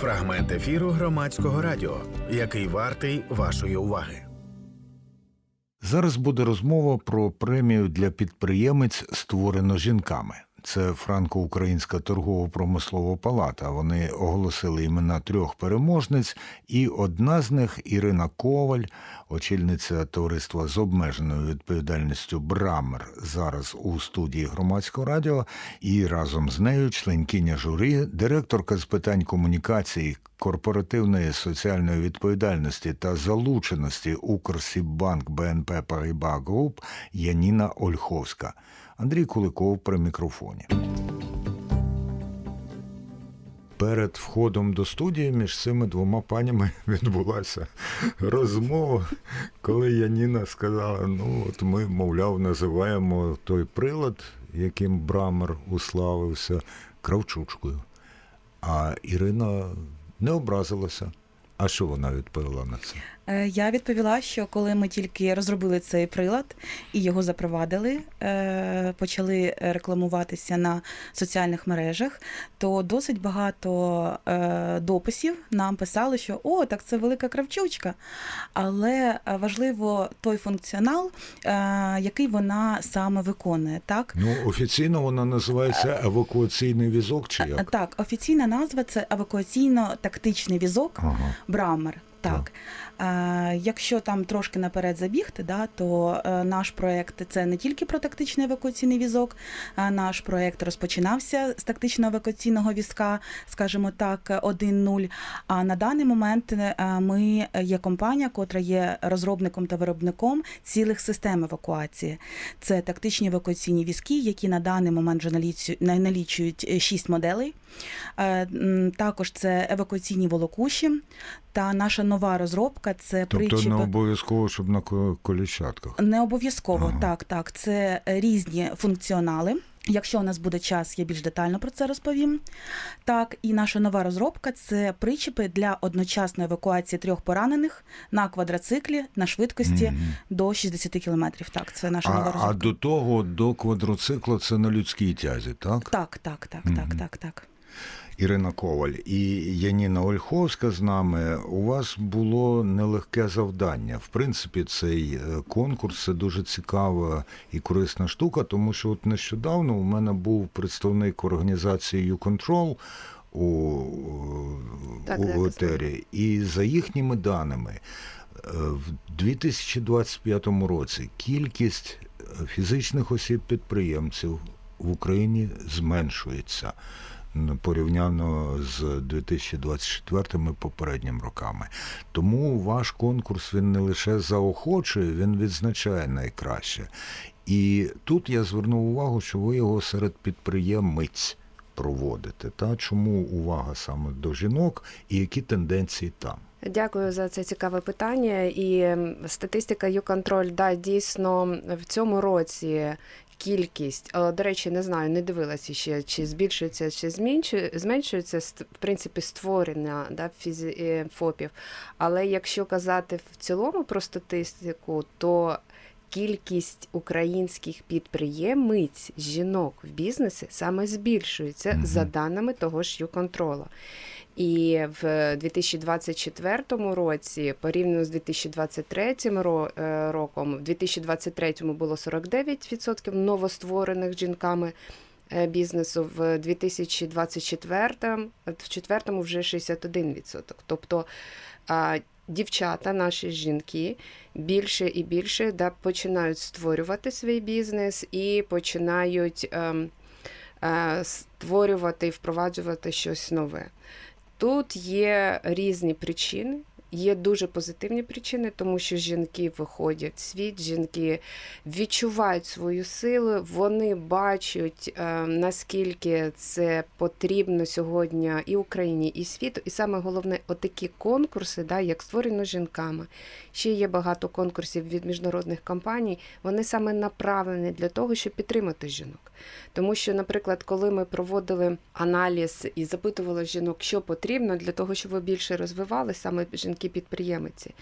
Фрагмент ефіру громадського радіо, який вартий вашої уваги. Зараз буде розмова про премію для підприємець, створену жінками. Це Франко-Українська торгово-промислова палата. Вони оголосили імена трьох переможниць, і одна з них Ірина Коваль, очільниця товариства з обмеженою відповідальністю Брамер, зараз у студії громадського радіо, і разом з нею членкиня журі, директорка з питань комунікації, корпоративної соціальної відповідальності та залученості Укрсіббанк БНП Париба Груп Яніна Ольховська. Андрій Куликов при мікрофоні. Перед входом до студії між цими двома панями відбулася розмова, коли Яніна сказала: ну, от ми, мовляв, називаємо той прилад, яким Брамер уславився, кравчучкою. А Ірина не образилася. А що вона відповіла на це? Е, Я відповіла, що коли ми тільки розробили цей прилад і його запровадили, е, почали рекламуватися на соціальних мережах, то досить багато е, дописів нам писали, що о, так це велика кравчучка. Але важливо той функціонал, який вона саме виконує. Так, Ну, офіційно вона називається евакуаційний візок чи як? так офіційна назва це евакуаційно-тактичний візок. Ага. Брамер. Так, Е, якщо там трошки наперед забігти, да, то е, наш проект це не тільки про тактичний евакуаційний візок. наш проект розпочинався з тактичного евакуаційного візка, скажімо так, 1.0. А на даний момент е, ми є компанія, котра є розробником та виробником цілих систем евакуації. Це тактичні евакуаційні візки, які на даний момент вже налічу- налічують 6 моделей. Е, Також це евакуаційні волокуші. Та наша нова розробка це Тобто причіпи. не обов'язково, щоб на ко- коліщатках. Не обов'язково, Ага. так, так. Це різні функціонали. Якщо у нас буде час, я більш детально про це розповім. Так, і наша нова розробка це причіпи для одночасної евакуації трьох поранених на квадроциклі на швидкості Мгм. до 60 км. Так, це наша нова А, а до того, до квадроцикла це на людській тязі, так? Так, так, так, Мгм. так, так, так. Ірина Коваль і Яніна Ольховська з нами. У вас було нелегке завдання. В принципі, цей е, конкурс це дуже цікава і корисна штука, тому що от нещодавно у мене був представник організації YouControl у, Так, у етері, і за їхніми даними. е, В 2025 році кількість е, фізичних осіб-підприємців в Україні зменшується порівняно з 2024 попередніми роками. Тому ваш конкурс він не лише заохочує, він відзначає найкраще. І тут я звернув увагу, що ви його серед підприємиць проводите. Та чому увага саме до жінок і які тенденції там? Дякую за це цікаве питання. І статистика YouControl, да, дійсно в цьому році кількість, до речі, не знаю, не дивилася ще, чи збільшується, чи зменшується в принципі створення да, фізі, е, ФОПів. Але якщо казати в цілому про статистику, то Кількість українських підприємиць жінок в бізнесі саме збільшується Мгм. за даними того ж YouControl. І в 2024 році, порівняно з 2023 ро- е, роком, в 2023 було 49% новостворених жінками е, бізнесу, в 2024 в четвертому вже 61%. Тобто дівчата, наші жінки, більше і більше да, починають створювати свій бізнес і починають ем, е, створювати і впроваджувати щось нове. Тут є різні причини. Є дуже позитивні причини, тому що жінки виходять в світ, жінки відчувають свою силу, вони бачать, е, наскільки це потрібно сьогодні і Україні, і світу. І саме головне, отакі конкурси, да, як створено жінками. Ще є багато конкурсів від міжнародних компаній. Вони саме направлені для того, щоб підтримати жінок. Тому що, наприклад, коли ми проводили аналіз і запитували жінок, що потрібно для того, щоб ви більше розвивали саме жінки-підприємиці.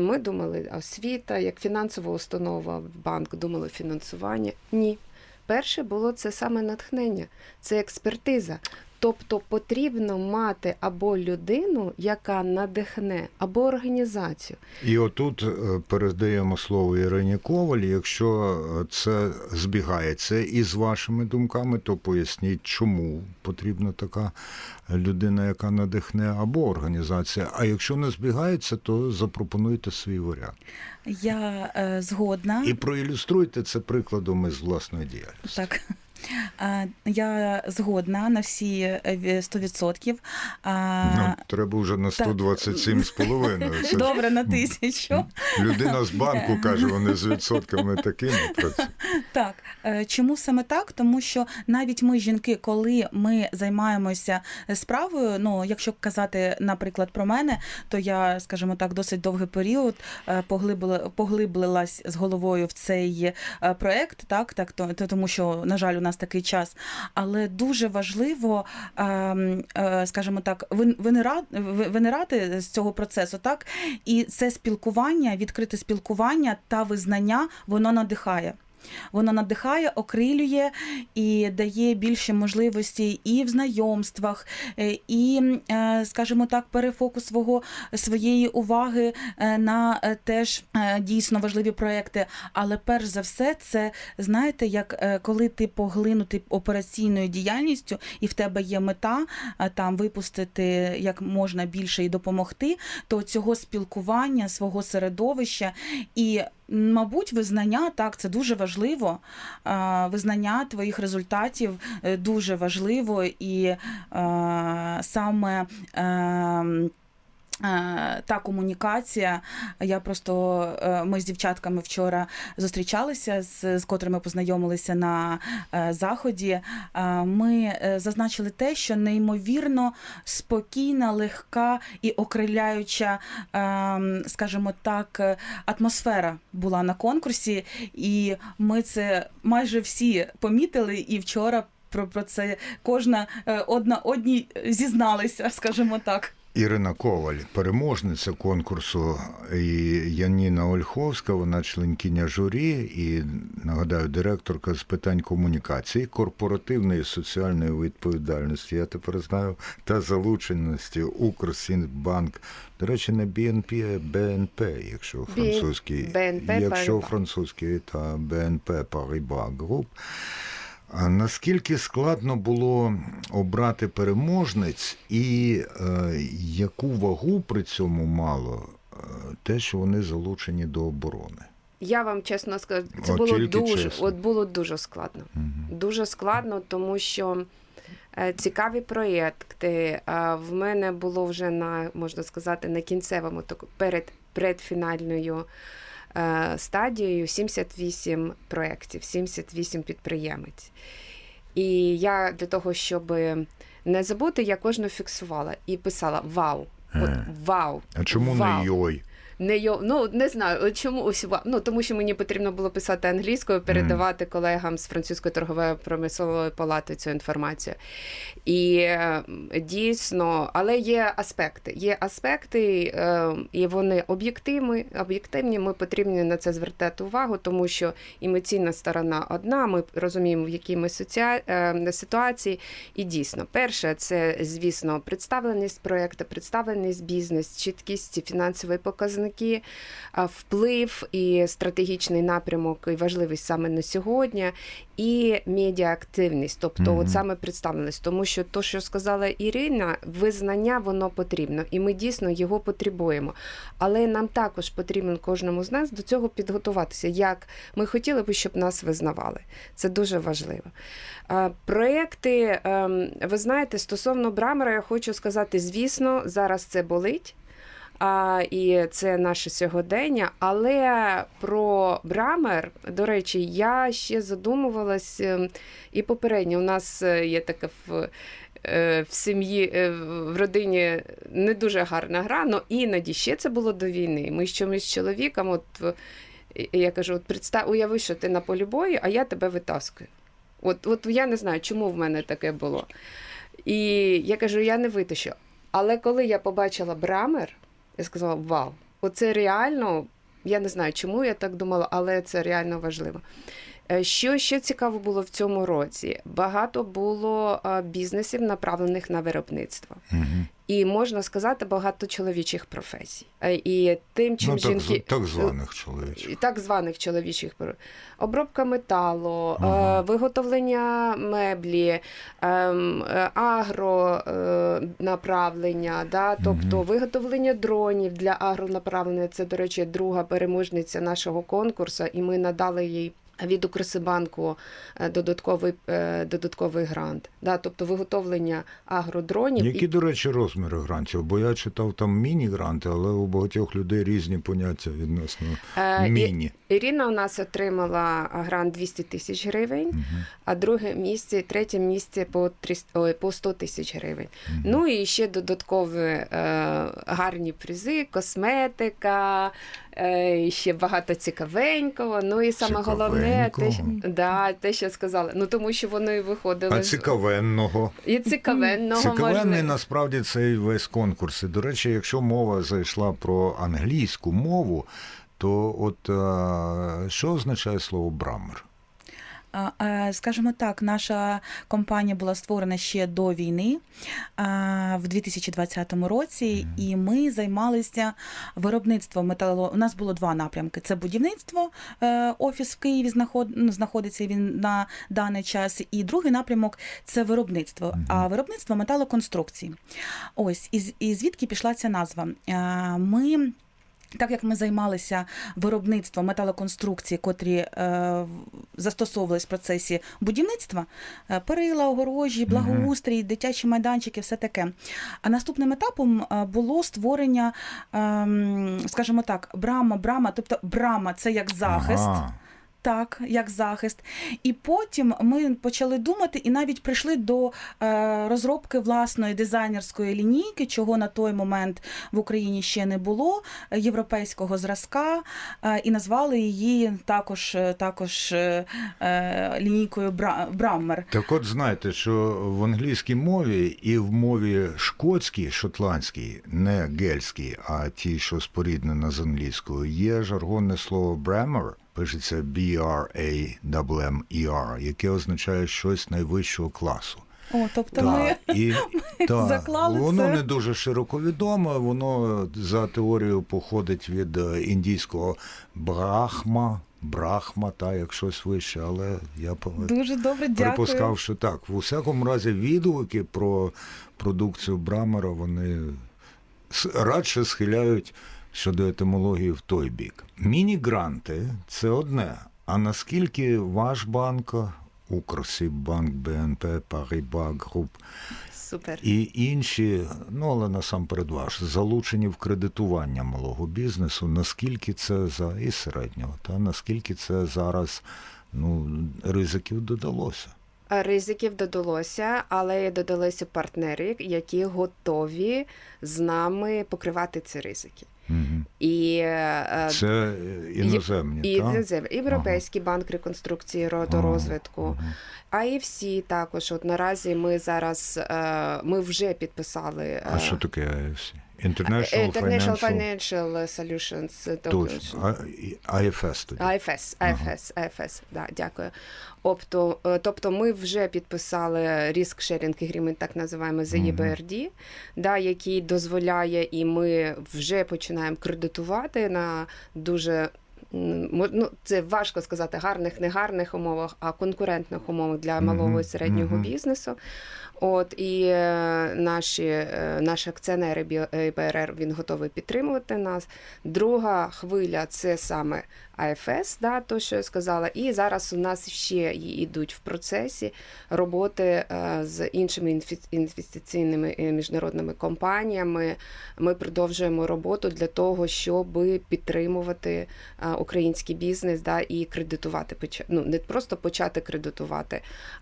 Ми думали, освіта, як фінансова установа, банк, думали фінансування. Ні. Перше було це саме натхнення, це експертиза. Тобто потрібно мати або людину, яка надихне, або організацію. І отут е, передаємо слово Ірині Коваль. Якщо е, це збігається із вашими думками, то поясніть, чому потрібна така людина, яка надихне, або організація. А якщо не збігається, то запропонуйте свій варіант. Я е, згодна. І проілюструйте це прикладом із власної діяльності. Так. Е, Я згодна на всі е, ві- 100%. А, Ну, треба вже на 127 з половиною. Добре, на тисячу. людина з банку каже, вони з відсотками такими працюють. Так, Е, чому саме так? Тому що навіть ми, жінки, коли ми займаємося справою, ну якщо казати, наприклад, про мене, то я, скажімо так, досить довгий період е, поглибила, поглиблилась з головою в цей е, проект, так, так, то- тому що, на жаль, у нас такий час. Але дуже важливо, ем, е, скажімо так, вин- винирати з цього процесу, так, і це спілкування, відкрите спілкування та визнання, воно надихає. Воно надихає, окрилює і дає більше можливостей і в знайомствах, е, і, е, скажімо так, перефокус свого своєї уваги е, на теж дійсно важливі проекти. Але перш за все, це знаєте, як коли ти поглинутий операційною діяльністю, і в тебе є мета там випустити як можна більше і допомогти, то цього спілкування свого середовища і Мабуть, визнання так, це дуже важливо. Визнання твоїх результатів е, дуже важливо, і е, саме е, е, та комунікація. Я просто е, ми з дівчатками вчора зустрічалися, з, з котрими познайомилися на е, заході. Е, Ми е, зазначили те, що неймовірно спокійна, легка і окриляюча, е, скажімо так, е, атмосфера була на конкурсі, і ми це майже всі помітили. І вчора про, про це кожна е, одна одній зізналися, скажімо так. Ірина Коваль, переможниця конкурсу, і Яніна Ольховська, вона членкиня журі і нагадаю, директорка з питань комунікації, корпоративної соціальної відповідальності. Я тепер знаю та залученості Укрсінбанк. До речі, не BNP, а BNP, якщо французький, якщо французький та BNP Paribas Group. Наскільки складно було обрати переможниць, і е, яку вагу при цьому мало е, те, що вони залучені до оборони? Я вам чесно скажу, це От було дуже, чесно. от було дуже складно. Дуже складно, тому що е, цікаві проєкти. А в мене було вже на можна сказати на кінцевому так, перед предфінальною е, стадією 78 проєктів, 78 підприємець. І я для того, щоб не забути, я кожну фіксувала і писала Вау! От Е. вау! А чому вау. не йой? Не йо, ну не знаю, чому ось ну тому, що мені потрібно було писати англійською, передавати колегам з французької торгової промислової палати цю інформацію. І е, дійсно, але є аспекти. Є аспекти, е, і вони об'єктивні. Об'єктивні. Ми потрібні на це звертати увагу, тому що емоційна сторона одна. Ми розуміємо, в якій ми соціа... е, ситуації. І дійсно, перше, це звісно представленість проекту, представленість бізнес, чіткість фінансової показники, а, вплив і стратегічний напрямок, і важливість саме на сьогодні, і медіаактивність, тобто Мгм. от саме представленість. Тому що то, що сказала Ірина, визнання воно потрібно, і ми дійсно його потребуємо. Але нам також потрібно кожному з нас до цього підготуватися. Як ми хотіли б, щоб нас визнавали. Це дуже важливо. Проекти, ем, ви знаєте, стосовно Брамера, я хочу сказати, звісно, зараз це болить. А, і це наше сьогодення. Але про Брамер, до речі, я ще задумувалась ем, і попередньо. У нас е, є така в, е, в сім'ї, е, в родині не дуже гарна гра, але іноді ще це було до війни. Ми з чомусь з чоловіком, от я кажу: от представ, уяви, що ти на полі бою, а я тебе витаскую. От, от я не знаю, чому в мене таке було. І я кажу, я не витащу. Але коли я побачила Брамер, я сказала: Вау, оце реально. Я не знаю, чому я так думала, але це реально важливо. Е, Що ще цікаво було в цьому році? Багато було е, бізнесів, направлених на виробництво. Угу. І можна сказати, багато чоловічих професій. Е, І тим, чим Ну, так, жінки так званих чоловічих. так званих чоловічих обробка металу, Ага. е, виготовлення меблі, ем, е, агро е, да, тобто Мгм. виготовлення дронів для агронаправлення. Це, до речі, друга переможниця нашого конкурсу, і ми надали їй. Від Укрсибанку е, додатковий, е, додатковий грант, да, тобто виготовлення агродронів. Які, до речі, розміри грантів? Бо я читав там міні-гранти, але у багатьох людей різні поняття відносно Е, і- міні. Ірина у нас отримала грант 200 тисяч гривень, Мгм. а друге місце, третє місце по 300, ой, по 100 тисяч гривень. Ну і ще додаткові е, гарні призи, косметика, і ще багато цікавенького. Ну і саме головне, те, да, те, що сказали. Ну тому що вони виходили А цікавенного. і цікавенного Цікавенний можна. насправді цей весь конкурс. І, до речі, якщо мова зайшла про англійську мову, то от що означає слово брамер? Скажімо так, наша компанія була створена ще до війни в 2020 році, і ми займалися виробництвом метало. У нас було два напрямки: це будівництво. е, Офіс в Києві знаход... ну, знаходиться він на даний час. І другий напрямок це виробництво. А виробництво металоконструкцій. Ось і, звідки пішла ця назва? Е, Ми. Так як ми займалися виробництвом металоконструкцій, котрі е, застосовувались в процесі будівництва, е, перила, огорожі, благоустрій, дитячі майданчики, все таке. А наступним етапом е, було створення, е, скажімо так, брама, брама, тобто брама це як захист. Ага. Так, як захист. І потім ми почали думати і навіть прийшли до е, розробки власної дизайнерської лінійки, чого на той момент в Україні ще не було, європейського зразка, е, і назвали її також, е, також лінійкою Бра- Браммер. Так от знаєте, що в англійській мові і в мові шкотській, шотландській, не гельській, а тій, що споріднена з англійською, є жаргонне слово «brammer», пишеться B-R-A-M-M-E-R, яке означає щось найвищого класу. О, тобто ми і, так, заклали воно це. не дуже широко відоме, воно за теорією походить від е, індійського брахма, брахма, та як щось вище, але я дуже добре дякую. припускав, що так. В усякому разі, відгуки про продукцію Брамера вони радше схиляють щодо етимології в той бік. Міні-гранти це одне. А наскільки ваш банк, Укрсиббанк, БНП, Париба, Груп Супер. і інші, ну але насамперед ваш, залучені в кредитування малого бізнесу, наскільки це за і середнього, та наскільки це зараз ну, ризиків додалося? Ризиків додалося, але додалися партнери, які готові з нами покривати ці ризики. Угу. І е, Це е, іноземні, і, так? іноземні. Європейський банк реконструкції родорозвитку. А і всі також. От наразі ми зараз е, ми вже підписали е, А що таке IFC? International, International Financial... Financial Solutions. Точно. IFS тоді. IFS, IFS, IFS, да, дякую. Тобто, е, тобто ми вже підписали Risk Sharing Agreement, так називаємо за EBRD, да, який дозволяє, і ми вже починаємо кредитувати на дуже. Ну, це важко сказати гарних, негарних умовах, а конкурентних умовах для малого і середнього мгм. бізнесу. От і е, наші, е, наші акціонери е, БРР він готовий підтримувати нас. Друга хвиля це саме АФС, да, то що я сказала. І зараз у нас ще йдуть в процесі роботи е, з іншими інвестиційними е, міжнародними компаніями. Ми продовжуємо роботу для того, щоб підтримувати е, український бізнес да, і кредитувати. Ну, не просто почати кредитувати,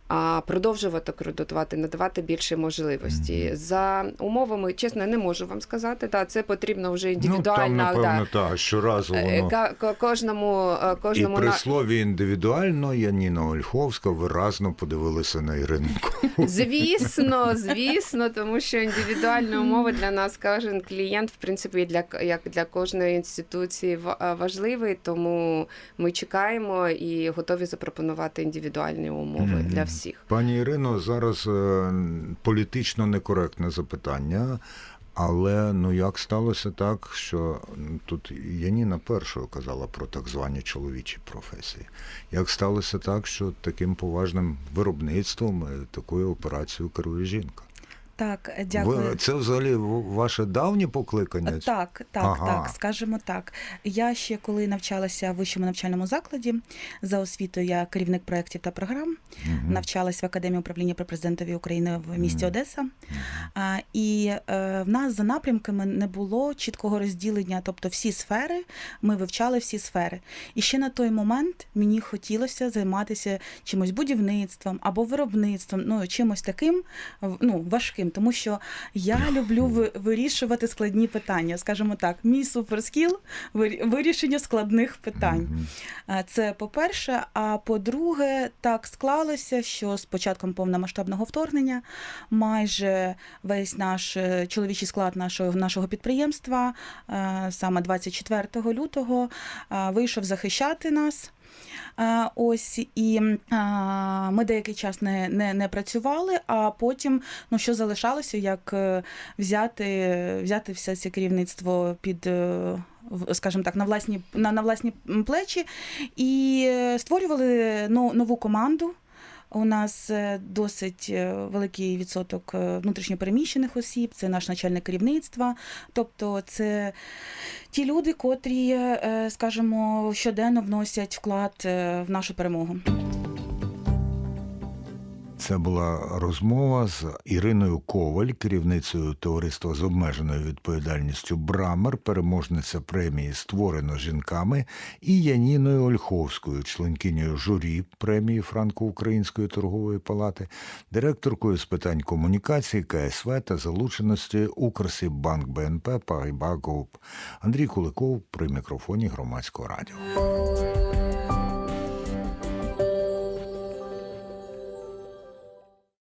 а продовжувати кредитувати, надавати давати більше можливості. За умовами, чесно, не можу вам сказати. Та це потрібно вже індивідуально. Ну, там, напевно, да. так, щоразу Е, воно. Кожному, е, І при на... слові індивідуально Яніна Ольховська виразно подивилася на Іринку. Звісно, звісно, тому що індивідуальні умови для нас кожен клієнт, в принципі, для як для кожної інституції ва- важливий. Тому ми чекаємо і готові запропонувати індивідуальні умови Мгм. для всіх. Пані Ірино, зараз е, політично некоректне запитання. Але ну як сталося так, що тут Яніна першою казала про так звані чоловічі професії. Як сталося так, що таким поважним виробництвом, е, такою операцією керує жінка? Так, дякую. Ви, це взагалі ваше давнє покликання? Так, так, Ага. так, скажімо так. Я ще коли навчалася в вищому навчальному закладі за освітою, я керівник проєктів та програм, Мгм. навчалась в Академії управління при президентові України в місті Мгм. Одеса. А, і е, в нас за напрямками не було чіткого розділення, тобто всі сфери, ми вивчали всі сфери. І ще на той момент мені хотілося займатися чимось будівництвом або виробництвом, ну чимось таким ну, важким, тому що я люблю ви- вирішувати складні питання. Скажімо так, мій суперскіл вир- вирішення складних питань. Це по-перше. А по-друге, так склалося, що з початком повномасштабного вторгнення майже весь наш е, чоловічий склад нашого, нашого підприємства, е, саме 24 лютого, е, вийшов захищати нас. Ось і ми деякий час не, не, не працювали, а потім ну що залишалося, як е, взяти, взяти все це керівництво під. е, Скажімо так, на власні на, на власні плечі і е, створювали ну, нову команду. У нас е, досить е, великий відсоток е, внутрішньопереміщених осіб, це наш начальник керівництва. Тобто, це ті люди, котрі, скажімо, щоденно вносять вклад в нашу перемогу. Це була розмова з Іриною Коваль, керівницею товариства з обмеженою відповідальністю Брамер, переможниця премії Створено жінками, і Яніною Ольховською, членкинею журі премії Франко-Української торгової палати, директоркою з питань комунікації КСВ та залученості Укрсіббанк БНП Париба. Андрій Куликов при мікрофоні громадського радіо.